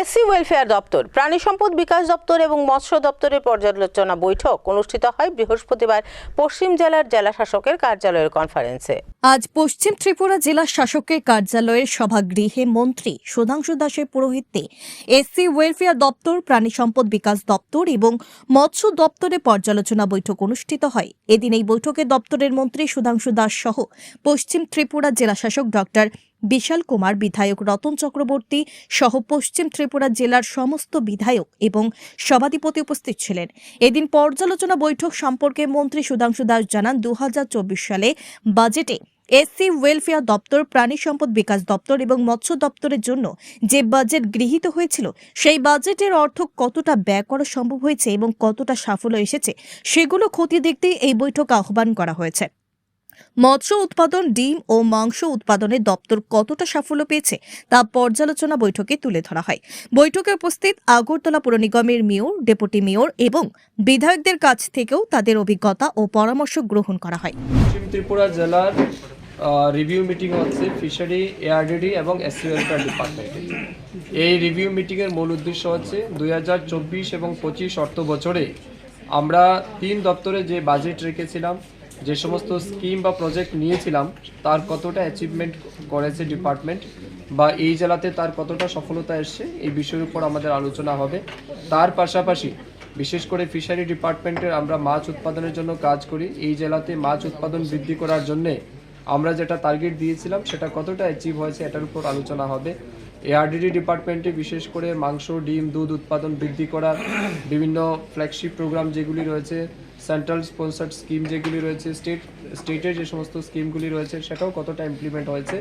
SC welfare দপ্তর, প্রাণী সম্পদ বিকাশ দপ্তর এবং মৎস্য দপ্তরের পর্যালোচনা বৈঠক অনুষ্ঠিত হয় বৃহস্পতিবার পশ্চিম জেলার জেলা শাসকের কার্যালয়ের কনফারেন্সে। আজ পশ্চিম ত্রিপুরা জেলা শাসকের কার্যালয়ের সভাগৃহে মন্ত্রী সুধাংশু দাসের পুরোহিত্যে এসসি ওয়েলফেয়ার দপ্তর, প্রাণী সম্পদ বিকাশ দপ্তর এবং মৎস্য দপ্তরে পর্যালোচনা বৈঠক অনুষ্ঠিত হয়। এদিন এই বৈঠকে দপ্তরের মন্ত্রী সুধাংশু দাস সহ পশ্চিম ত্রিপুরা জেলা শাসক ডক্টর বিশাল কুমার বিধায়ক রতন চক্রবর্তী সহ পশ্চিম ত্রিপুরা জেলার সমস্ত বিধায়ক এবং সভাধিপতি উপস্থিত ছিলেন। এদিন পর্যালোচনা বৈঠক সম্পর্কে মন্ত্রী সুধাংশু দাস জানান দু হাজার চব্বিশ সালে বাজেটে এসসি ওয়েলফেয়ার দপ্তর, প্রাণী সম্পদ বিকাশ দপ্তর এবং মৎস্য দপ্তরের জন্য যে বাজেট গৃহীত হয়েছিল, সেই বাজেটের অর্থ কতটা ব্যয় করা সম্ভব হয়েছে এবং কতটা সাফল্য এসেছে, সেগুলো খতিয়ে দেখতে এই বৈঠক আহ্বান করা হয়েছে। মৎস্য উৎপাদন, ডিম ও মাংস উৎপাদনে দপ্তর কতটা সাফল্য পেয়েছে, তা পর্যালোচনা বৈঠকে তুলে ধরা হয়। বৈঠকে উপস্থিত আগরতলা পুর নিগমের মেয়র, ডেপুটি মেয়র এবং বিধায়কদের কাছ থেকেও তাদের অভিজ্ঞতা ও পরামর্শ গ্রহণ করা হয়। পশ্চিম ত্রিপুরা জেলার রিভিউ মিটিং হচ্ছে ফিশারি এআরডিডি এবং এসসি ডিপার্টমেন্টে এই রিভিউ মিটিংয়ের মূল উদ্দেশ্য হচ্ছে দুই হাজার চব্বিশ এবং পঁচিশ অর্থ বছরে আমরা তিন দপ্তরে যে বাজেট রেখেছিলাম যে সমস্ত স্কিম বা প্রজেক্ট নিয়েছিলাম, তার কতটা অ্যাচিভমেন্ট করেছে ডিপার্টমেন্ট বা এই জেলাতে তার কতটা সফলতা এসছে, এই বিষয়ের উপর আমাদের আলোচনা হবে। তার পাশাপাশি, বিশেষ করে ফিশারি ডিপার্টমেন্টের আমরা মাছ উৎপাদনের জন্য কাজ করি। এই জেলাতে মাছ উৎপাদন বৃদ্ধি করার জন্যে আমরা যেটা টার্গেট দিয়েছিলাম, সেটা কতটা অ্যাচিভ হয়েছে এটার উপর আলোচনা হবে। এআরডিডি ডিপার্টমেন্টে বিশেষ করে মাংস, ডিম, দুধ উৎপাদন বৃদ্ধি করার বিভিন্ন ফ্ল্যাগশিপ প্রোগ্রাম যেগুলি রয়েছে সেন্ট্রাল স্পন্সার্ড স্কিম যেগুলি রয়েছে স্টেট স্টেটের যে সমস্ত স্কিমগুলি রয়েছে, সেটাও কতটা ইমপ্লিমেন্ট হয়েছে,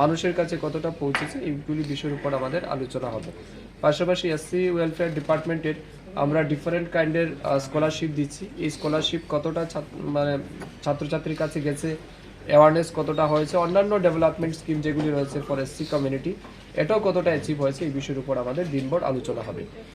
মানুষের কাছে কতটা পৌঁছেছে, এইগুলি বিষয়ের উপর আমাদের আলোচনা হবে। পাশাপাশি এসসি ওয়েলফেয়ার ডিপার্টমেন্টের আমরা ডিফারেন্ট কাইন্ডের স্কলারশিপ দিচ্ছি। এই স্কলারশিপ কতটা মানে ছাত্রছাত্রীর কাছে গেছে অ্যাওয়ারনেস কতটা হয়েছে, অন্যান্য ডেভেলপমেন্ট স্কিম যেগুলি রয়েছে ফর এসসি কমিউনিটি এটাও কতটা অ্যাচিভ হয়েছে, এই বিষয়ের উপর আমাদের দিনভর আলোচনা হবে।